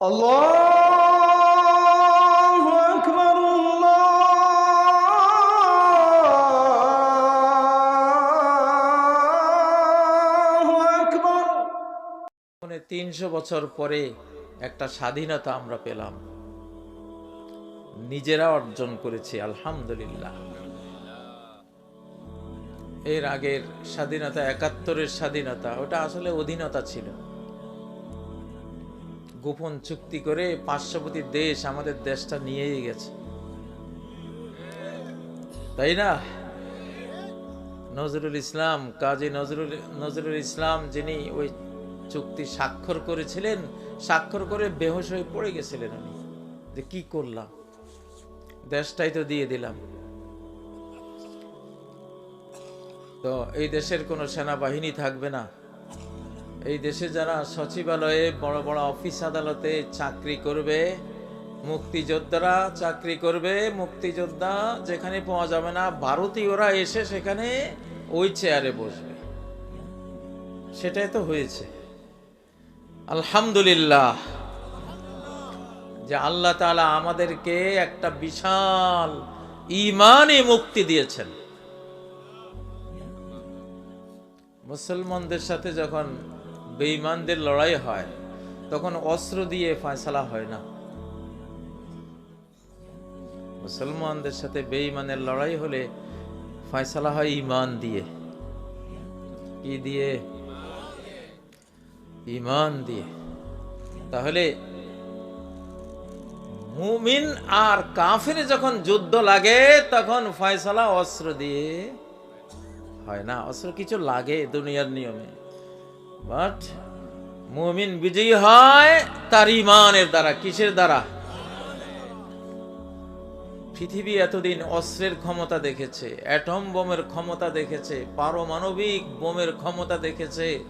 الله أكبر الله أكبر মানে তিনশো বছর পরে একটা স্বাধীনতা আমরা পেলাম নিজেরা অর্জন করেছি আলহামদুলিল্লাহ এর আগের স্বাধীনতা একাত্তরের স্বাধীনতা ওটা আসলে অধীনতা ছিল গোপন চুক্তি করে পার্শ্ববর্তী দেশ আমাদের দেশটা নিয়েই গেছে। তাই না? নজরুল ইসলাম, কাজী নজরুল নজরুল ইসলাম যিনি ওই চুক্তি স্বাক্ষর করেছিলেন, স্বাক্ষর করে বেহোশ হয়ে পড়ে গেছিলেন উনি। যে কি করলাম? দেশটাই তো দিয়ে দিলাম। তো এই দেশের কোনো সেনাবাহিনী থাকবে না। এই দেশে যারা সচিবালয়ে বড় বড় অফিস আদালতে চাকরি করবে, মুক্তিযোদ্ধারা চাকরি করবে, মুক্তিযোদ্ধা যেখানে পাওয়া যাবে না, ভারতীয়রা এসে সেখানে ওই চেয়ারে বসবে। সেটাই তো হয়েছে। আলহামদুলিল্লাহ যে আল্লাহ তাআলা আমাদেরকে একটা বিশাল ইমানে মুক্তি দিয়েছেন। মুসলমানদের সাথে যখন বেঈমানদের লড়াই হয়, তখন অস্ত্র দিয়ে ফয়সালা হয় না। মুসলমানদের সাথে বেঈমানের লড়াই হলে ফয়সালা হয় ইমান দিয়ে। কি দিয়ে? ইমান দিয়ে। তাহলে মুমিন আর কাফির যখন যুদ্ধ লাগে, তখন ফয়সালা অস্ত্র দিয়ে হয় না। অস্ত্র কিছু লাগে দুনিয়ার নিয়মে। বাট মুমিন বিজয়ী হয় তার ইমানের দ্বারা, কিসের দ্বারা? পৃথিবী এতদিন অস্ত্রের ক্ষমতা দেখেছে, অ্যাটম বোমের ক্ষমতা দেখেছে, পারমাণবিক বোমের ক্ষমতা দেখেছে,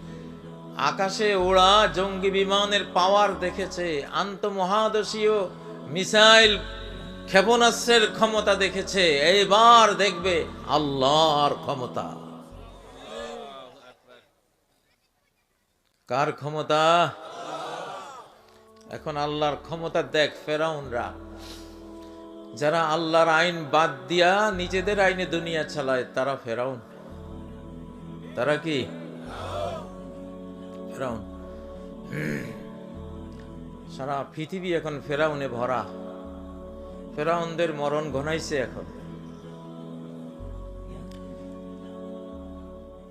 আকাশে ওড়া জঙ্গি বিমানের পাওয়ার দেখেছে, আন্তঃমহাদেশীয় মিসাইল ক্ষেপণাস্ত্রের ক্ষমতা দেখেছে, এইবার দেখবে আল্লাহর ক্ষমতা। কার ক্ষমতা? এখন আল্লাহর ক্ষমতা দেখ ফেরাউনরা। যারা আল্লাহর আইন বাদ দিয়া নিজেদের আইনে দুনিয়া চালায়, তারা ফেরাউন। তারা কি? ফেরাউন। সারা পৃথিবী এখন ফেরাউনে ভরা। ফেরাউনদের মরণ ঘনাইছে এখন।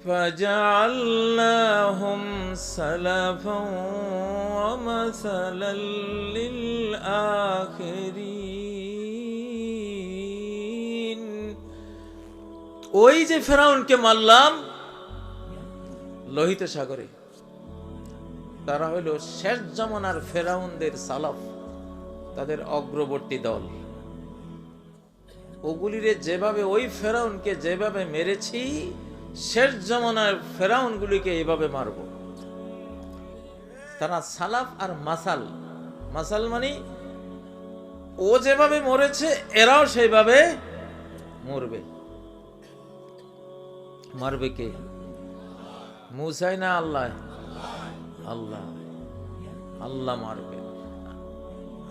فجعلناهم سلفا ومثلا للآخرين ওই যে ফেরাউনকে মারলাম লোহিত সাগরে তারা হইল শেষ জমানার ফেরাউনদের সালাফ তাদের অগ্রবর্তী দল ওগুলিরে যেভাবে ওই ফেরাউনকে যেভাবে মেরেছি শেষ জমানার ফেরাউনগুলিকে এভাবে মারব। তারা সালাফ আর মাসাল। মাসাল মানে ও যেভাবে মরেছে, এরাও সেইভাবে মরবে। মারবে কে? মুসাই না আল্লাহ? আল্লাহ। আল্লাহ মারবে।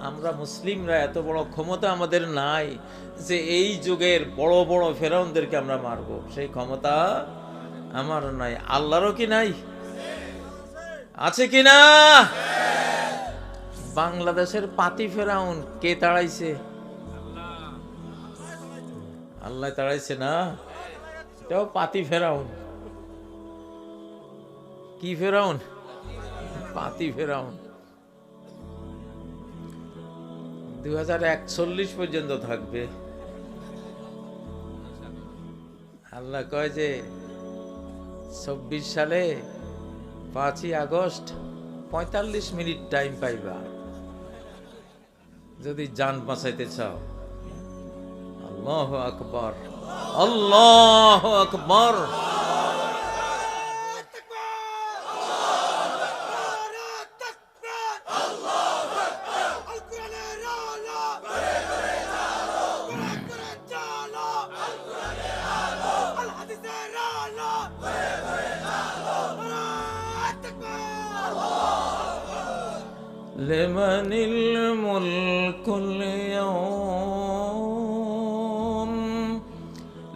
আমরা মুসলিমরা এত বড় ক্ষমতা আমাদের নাই যে এই যুগের বড় বড় ফেরাউনদেরকে আমরা মারব। সেই ক্ষমতা আমার নাই। আল্লাহরও কি নাই? আছে কি না? বাংলাদেশের পাতি ফেরাউন কে তাড়াইছে? আল্লাহ তাড়াইছে না? এটাও পাতি ফেরাউন। কি ফেরাউন? পাতি ফেরাউন। দু হাজার এক চল্লিশ পর্যন্ত থাকবে। আল্লাহ কয় যে, চব্বিশ সালে পাঁচই আগস্ট পঁয়তাল্লিশ মিনিট টাইম পাইবা। যদি যান বাঁচাইতে চাও। আল্লাহ আকবর। আল্লাহ আকবর।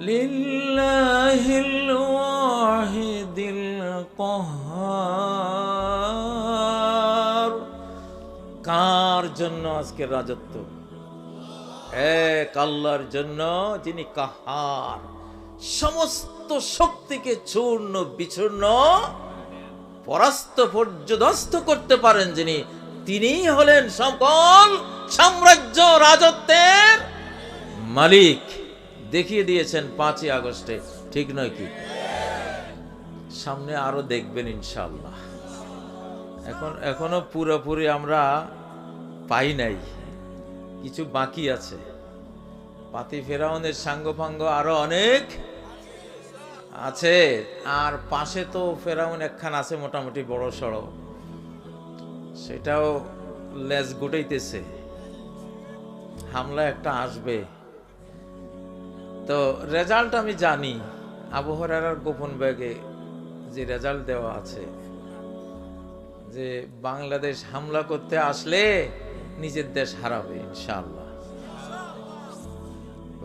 لله الواحد القهار কার জন্য আজকের রাজত্ব এক আল্লাহর জন্য যিনি কাহার সমস্ত শক্তিকে চূর্ণ বিচূর্ণ পরাস্ত পর্যদস্ত করতে পারেন যিনি তিনিই হলেন সকল সাম্রাজ্য রাজত্বের মালিক দেখিয়ে দিয়েছেন পাঁচই আগস্টে, ঠিক নয় কি? সামনে আরও দেখবেন ইনশাল্লাহ এখন, এখনও পুরোপুরি আমরা পাই নাই। কিছু বাকি আছে। পাতি ফেরাউনের সাঙ্গপাঙ্গ আরও অনেক আছে। আর পাশে তো ফেরাউন একখান আছে মোটামুটি বড় সড়ো। সেটাও লেজ গুটাইতেছে। হামলা একটা আসবে। তো রেজাল্ট আমি জানি। আবহাওয়ার গোপন ব্যাগে যে রেজাল্ট দেওয়া আছে, যে বাংলাদেশ হামলা করতে আসলে নিজের দেশ হারাবে, ইনশাআল্লাহ।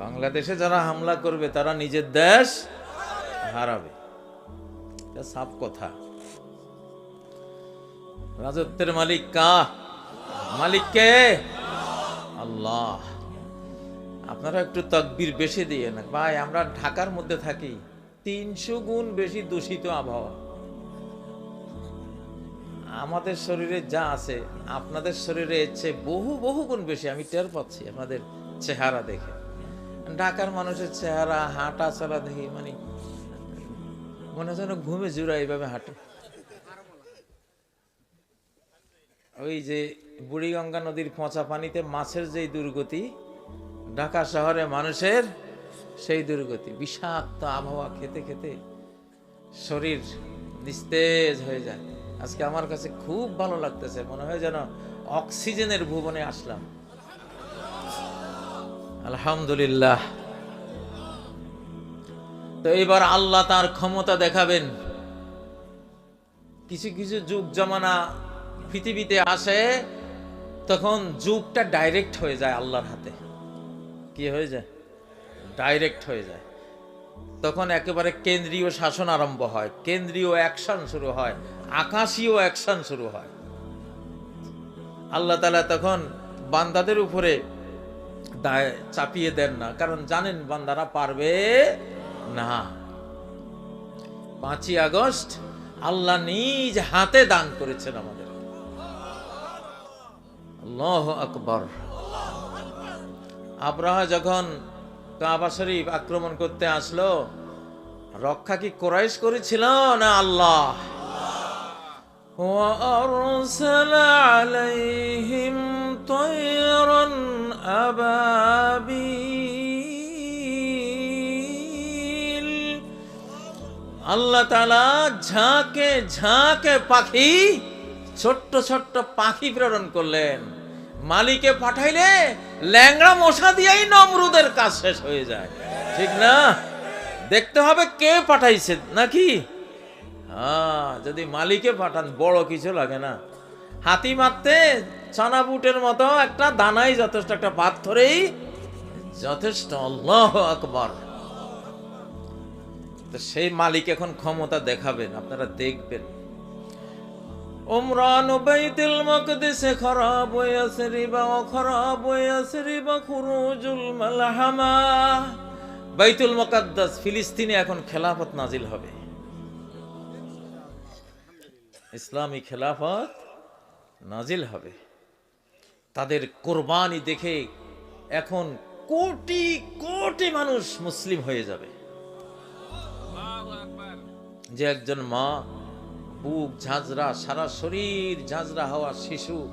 বাংলাদেশে যারা হামলা করবে, তারা নিজের দেশ হারাবে। সাফ কথা। রাজত্বের মালিক কা মালিক কে? আল্লাহ। আপনারা একটু তকবির বেশি দিয়ে না ভাই, আমরা ঢাকার মধ্যে থাকি। তিনশো গুণ বেশি দূষিত আবহাওয়া। আমাদের শরীরে যা আছে, আপনাদের শরীরে এর চেয়ে বহু বহু গুণ বেশি আমি টের পাচ্ছি আপনাদের চেহারা দেখে। ঢাকার মানুষের চেহারা, হাঁটা চলা দেখি মানে মনে হয় ঘুমে জুড়া এইভাবে হাঁটে। ওই যে বুড়িগঙ্গা নদীর পচা পানিতে মাছের যেই দুর্গতি ঢাকা শহরে মানুষের সেই দুর্গতি। বিষাক্ত আবহাওয়া খেতে খেতে শরীর নিস্তেজ হয়ে যায়। আজকে আমার কাছে খুব ভালো লাগতেছে, মনে হয় যেন অক্সিজেনের ভুবনে আসলাম। আলহামদুলিল্লাহ। তো এবার আল্লাহ তার ক্ষমতা দেখাবেন। কিছু কিছু যুগ জমানা পৃথিবীতে আসে, তখন যুগটা ডাইরেক্ট হয়ে যায় আল্লাহর হাতে। কি হয়ে যায়? ডাইরেক্ট হয়ে যায়। তখন একেবারে কেন্দ্রীয় শাসন আরম্ভ হয়। কেন্দ্রীয় অ্যাকশন শুরু হয়। আকাশীয় অ্যাকশন শুরু হয়। আল্লাহ তালা তখন বান্দাদের উপরে চাপিয়ে দেন না। কারণ জানেন, বান্দারা পারবে না। পাঁচই আগস্ট, আল্লাহ নিজ হাতে দান করেছেন আমাদের। আল্লাহ আকবর। আব্রাহা যখন কাবা শরীফ আক্রমণ করতে আসলো রক্ষা কি কোরাইশ করেছিল না আল্লাহ وأرسل عليهم طيرا أبابيل আল্লাহ তালা ঝাঁকে ঝাঁকে পাখি ছোট্ট ছোট্ট পাখি প্রেরণ করলেন মালিকে পাঠাইলে ল্যাংড়া মশা দিয়েই নমরুদের কাজ শেষ হয়ে যায়। ঠিক না? দেখতে হবে কে পাঠাইছে, নাকি? হ্যাঁ যদি মালিকে পাঠান, বড় কিছু লাগে না। হাতি মারতে চানা বুটের মতো একটা দানাই যথেষ্ট, একটা পাথরেই যথেষ্ট। আল্লাহ আকবর। তো সেই মালিক এখন ক্ষমতা দেখাবেন, আপনারা দেখবেন। উমরান বাইতুল মাকদিসে খারাপ ওয়াসরিবা ওয়া খারাপ ওয়াসরিবা খুরুজুল মালহামা। বাইতুল মুকাদ্দাস ফিলিস্তিনে এখন খেলাফত নাজিল হবে। ইসলামী খেলাফত নাজিল হবে। তাদের কোরবানি দেখে এখন কোটি কোটি মানুষ মুসলিম হয়ে যাবে। যে একজন মা বুক ঝাঁঝরা, সারা শরীর ঝাঁঝরা হওয়া শিশু।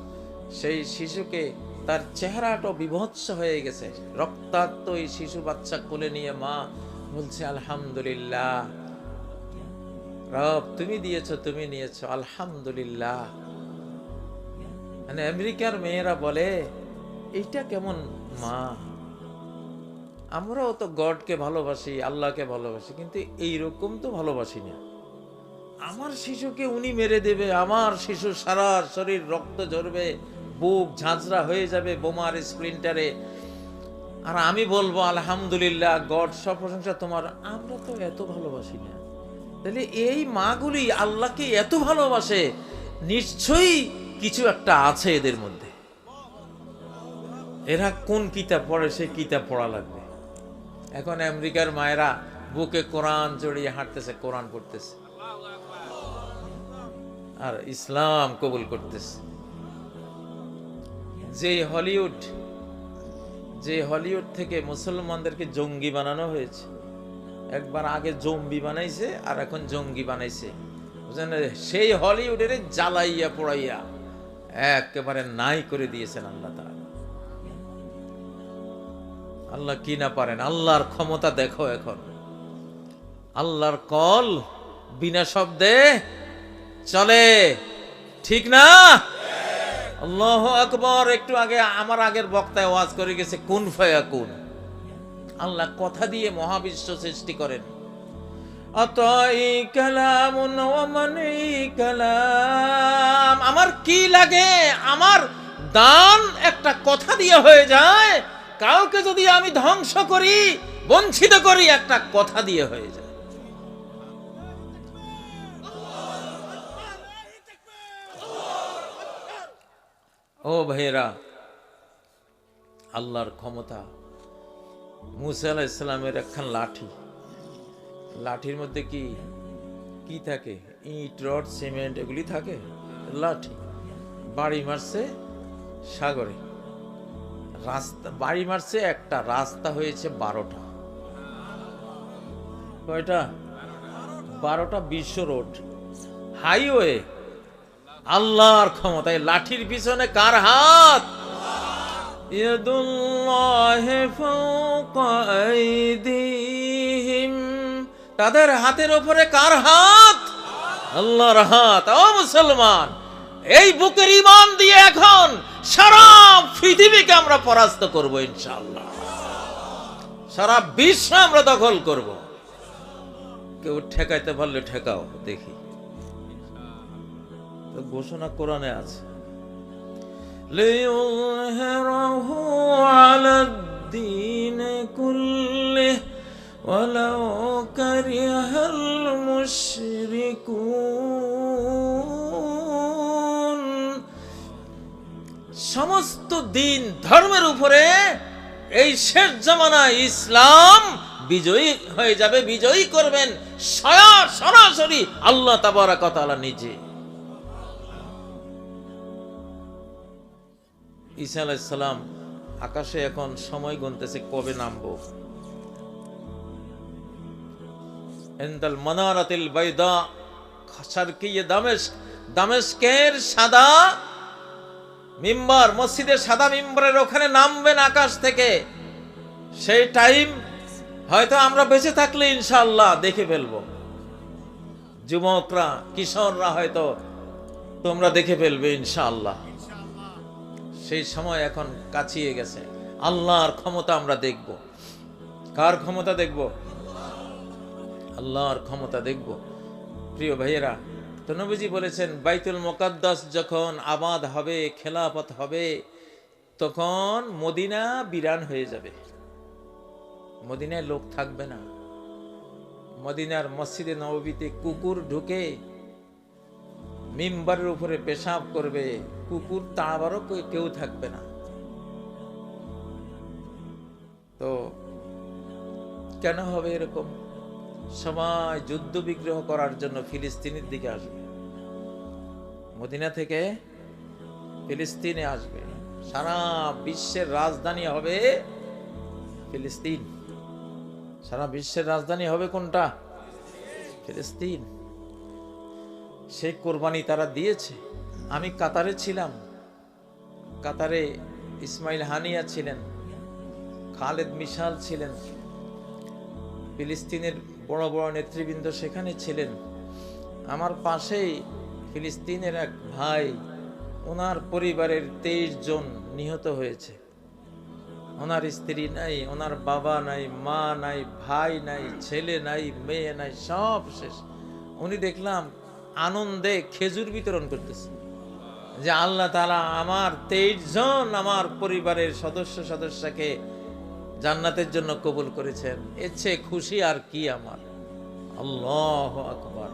সেই শিশুকে তার চেহারাটা বিভৎস হয়ে গেছে। রক্তাক্ত এই শিশু বাচ্চা কোলে নিয়ে মা বলছে, আলহামদুলিল্লাহ। রব, তুমি দিয়েছ, তুমি নিয়েছো, আলহামদুলিল্লাহ। মানে আমেরিকার মেয়েরা বলে, এইটা কেমন মা? আমরাও তো গডকে ভালোবাসি, আল্লাহকে ভালোবাসি, কিন্তু এইরকম তো ভালোবাসি না। আমার শিশুকে উনি মেরে দেবে, আমার শিশু সারা শরীর রক্ত ঝরবে, বুক ঝাঁঝরা হয়ে যাবে বোমার স্প্লিন্টারে। আর আমি বলব, আলহামদুলিল্লাহ, গড সব প্রশংসা তোমার, আমরা তো এত ভালোবাসি না। তাহলে এই মাগুলি আল্লাহকে এত ভালোবাসে, নিশ্চয়ই কিছু একটা আছে এদের মধ্যে। এরা কোন কিতাব পড়ে, সেই কিতাব পড়া লাগবে। এখন আমেরিকার মায়েরা বুকে কোরআন জড়িয়ে হাঁটতেছে, কোরআন পড়তেছে। আর ইসলাম কবুল করতেছে। যে হলিউড যে হলিউড থেকে মুসলমানদেরকে জঙ্গি বানানো হয়েছে, একবার আগে জম্বি বানাইছে আর এখন জঙ্গি বানাইছে। বুঝলেন সেই হলিউডের জ্বালাইয়া পোড়াইয়া একেবারে নাই করে দিয়েছেন আল্লাহ তাআলা। আল্লাহ কি না পারেন? আল্লাহর ক্ষমতা দেখো এখন। আল্লাহর কল বিনা শব্দে চলে। ঠিক না? আল্লাহ আকবর, একটু আগে আমার আগের বক্তায় ওয়াজ করে গেছে, কুন ফায়া কুন আল্লাহ কথা দিয়ে মহাবিশ্ব সৃষ্টি করেন। অতই কালাম কালাম। আমার কি লাগে? আমার দান একটা কথা দিয়ে হয়ে যায়। কাউকে যদি আমি ধ্বংস করি, বঞ্চিত করি, একটা কথা দিয়ে হয়ে যায়। ও ভাইয়েরা, আল্লাহর ক্ষমতা। মুসা আলাহ ইসলামের একখান লাঠি। লাঠির মধ্যে কি কি থাকে? ইট, রড, সিমেন্ট, এগুলি থাকে? লাঠি। বাড়ি মারছে সাগরে। রাস্তা, বাড়ি মারছে একটা, রাস্তা হয়েছে বারোটা। কয়টা? বারোটা বিশ্ব রোড। হাইওয়ে। আল্লাহর ক্ষমতায়, লাঠির পিছনে কার হাত? তাদের হাতের উপরে কার হাত? আল্লাহর হাত। ও মুসলমান, এই বুকের ইমান দিয়ে এখন সারা পৃথিবীকে আমরা পরাস্ত করব ইনশাল্লাহ সারা বিশ্ব আমরা দখল করব। কেউ ঠেকাইতে পারলে ঠেকাও, দেখি। ঘোষণা কোরআনে আছে ليظهره على الدين كله ولو كره المشركون সমস্ত দিন ধর্মের উপরে এই শেষ জামানায় ইসলাম বিজয়ী হয়ে যাবে বিজয়ী করবেন সয়া- সরাসরি আল্লাহ তাবারাক ওয়া তাআলা নিজে ঈসা আলাইসালাম আকাশে এখন সময় গুনতেছে, কবে নামবো? এন্দাল মানারাতিল বাইদা শারকিয়ে দামেস্ক? দামেস্কের সাদা মিম্বার, মসজিদের সাদা মিম্বারের ওখানে নামবেন আকাশ থেকে। সেই টাইম হয়তো আমরা বেঁচে থাকলে ইনশাল্লাহ দেখে ফেলব। যুবকরা, কিশোররা হয়তো তোমরা দেখে ফেলবে ইনশাআল্লাহ। সেই সময় এখন কাছিয়ে গেছে। আল্লাহর ক্ষমতা আমরা দেখব। কার ক্ষমতা দেখব? আল্লাহর ক্ষমতা দেখব। প্রিয় ভাইয়েরা, তো নবীজি বলেছেন, বাইতুল মোকাদ্দাস যখন আবাদ হবে, খেলাফত হবে, তখন মদিনা বিরান হয়ে যাবে। মদিনায় লোক থাকবে না। মদিনার মসজিদে নববীতে কুকুর ঢুকে মিম্বারের উপরে পেশাব করবে, কুকুর তাড়াবারও কেউ থাকবে না। তো কেন হবে এরকম? সবাই যুদ্ধ বিগ্রহ করার জন্য ফিলিস্তিনের দিকে আসবে। মদিনা থেকে ফিলিস্তিনে আসবে। সারা বিশ্বের রাজধানী হবে ফিলিস্তিন। সারা বিশ্বের রাজধানী হবে কোনটা? ফিলিস্তিন। সেই কোরবানি তারা দিয়েছে। আমি কাতারে ছিলাম। কাতারে ইসমাইল হানিয়া ছিলেন, খালেদ মিশাল ছিলেন, ফিলিস্তিনের বড় বড় নেতৃবৃন্দ সেখানে ছিলেন। আমার পাশেই ফিলিস্তিনের এক ভাই, ওনার পরিবারের তেইশ জন নিহত হয়েছে। ওনার স্ত্রী নাই, ওনার বাবা নাই, মা নাই, ভাই নাই, ছেলে নাই, মেয়ে নাই, সব শেষ। উনি দেখলাম আনন্দে খেজুর বিতরণ করতেছে। যে আল্লাহ তালা আমার তেইশ জন আমার পরিবারের সদস্য সদস্যকে জান্নাতের জন্য কবুল করেছেন। চেয়ে খুশি আর কি আমার? আল্লাহ আকবার।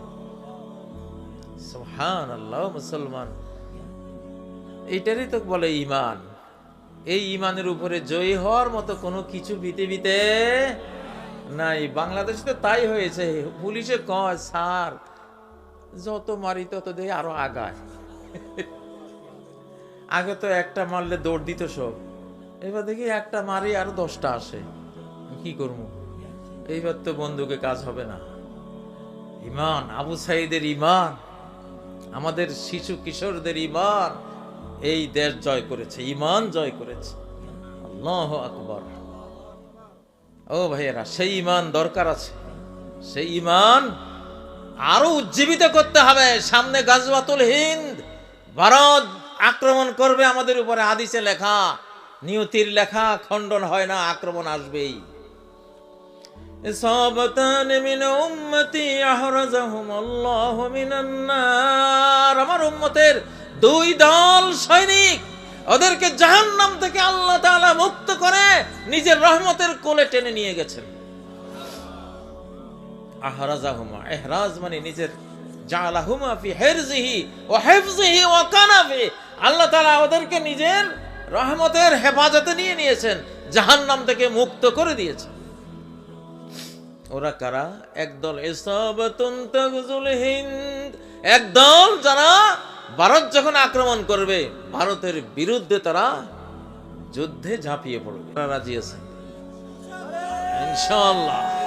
সুবহান আল্লাহ মুসলমান। এইটারই তো বলে ইমান এই ইমানের উপরে জয়ী হওয়ার মতো কোনো কিছু পৃথিবীতে নাই। বাংলাদেশে তো তাই হয়েছে। পুলিশে কয়, স্যার যত মারি তত দেখি আরও আগায়। আগে তো একটা মারলে দৌড় দিত সব। এবার দেখি একটা মারি আরও দশটা আসে। কি করব? এইবার তো বন্ধুকে কাজ হবে না। ইমান, আবু সাইদের ইমান, আমাদের শিশু কিশোরদের ইমান, এই দেশ জয় করেছে, ইমান জয় করেছে। আল্লাহ আকবর। ও ভাইয়েরা, সেই ইমান দরকার আছে। সেই ইমান আরও উজ্জীবিত করতে হবে। সামনে গাজওয়াতুল হিন্দ। ভারত আক্রমণ করবে আমাদের উপরে হাদিসে লেখা। নিয়তির লেখা, খণ্ডন হয় না, আক্রমণ আসবেই। আমার উম্মতের দুই দল সৈনিক, ওদেরকে জাহান্নাম থেকে আল্লাহ তাআলা মুক্ত করে নিজের রহমতের কোলে টেনে নিয়ে গেছেন। আহরাজাহুমা। ইহরাজ মানে নিজের জালাহুমা ফি হিরজিহি ওয়া হিফজিহি ওয়া কানাফি। আল্লাহ তাআলা ওদেরকে নিজের রহমতের হেফাজতে নিয়ে নিয়েছেন, জাহান্নাম থেকে মুক্ত করে দিয়েছেন। ওরা কারা? একদল তাগজুল হিন্দ। একদল যারা ভারত যখন আক্রমণ করবে, ভারতের বিরুদ্ধে তারা যুদ্ধে ঝাঁপিয়ে পড়বে। রাজি আছে ইনশাআল্লাহ।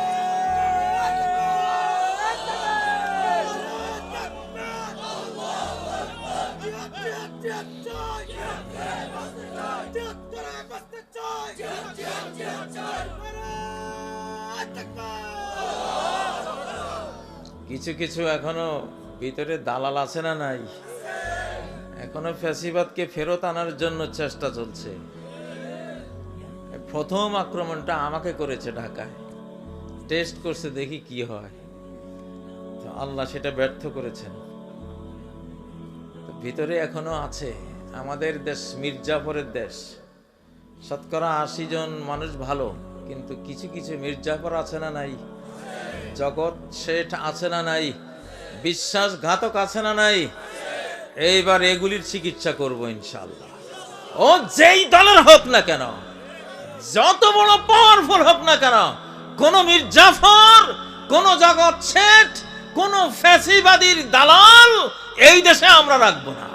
কিছু কিছু এখনও ভিতরে দালাল আছে না নাই? এখনও ফ্যাসিবাদকে ফেরত আনার জন্য চেষ্টা চলছে। প্রথম আক্রমণটা আমাকে করেছে ঢাকায়। টেস্ট করছে, দেখি কি হয়। আল্লাহ সেটা ব্যর্থ করেছেন। ভিতরে এখনও আছে। আমাদের দেশ মির্জাফরের দেশ। শতকরা আশি জন মানুষ ভালো, কিন্তু কিছু কিছু মির্জাফর আছে না নাই? জগৎ শেঠ আছে না নাই? বিশ্বাসঘাতক আছে না নাই? এইবার এগুলির চিকিৎসা করব ইনশাল্লাহ ও যেই দলের হোক না কেন, যত বড় পাওয়ারফুল হোক না কেন, কোন মির্জাফর, কোন জগৎ শেঠ, কোন ফ্যাসিবাদীর দালাল এই দেশে আমরা রাখব না।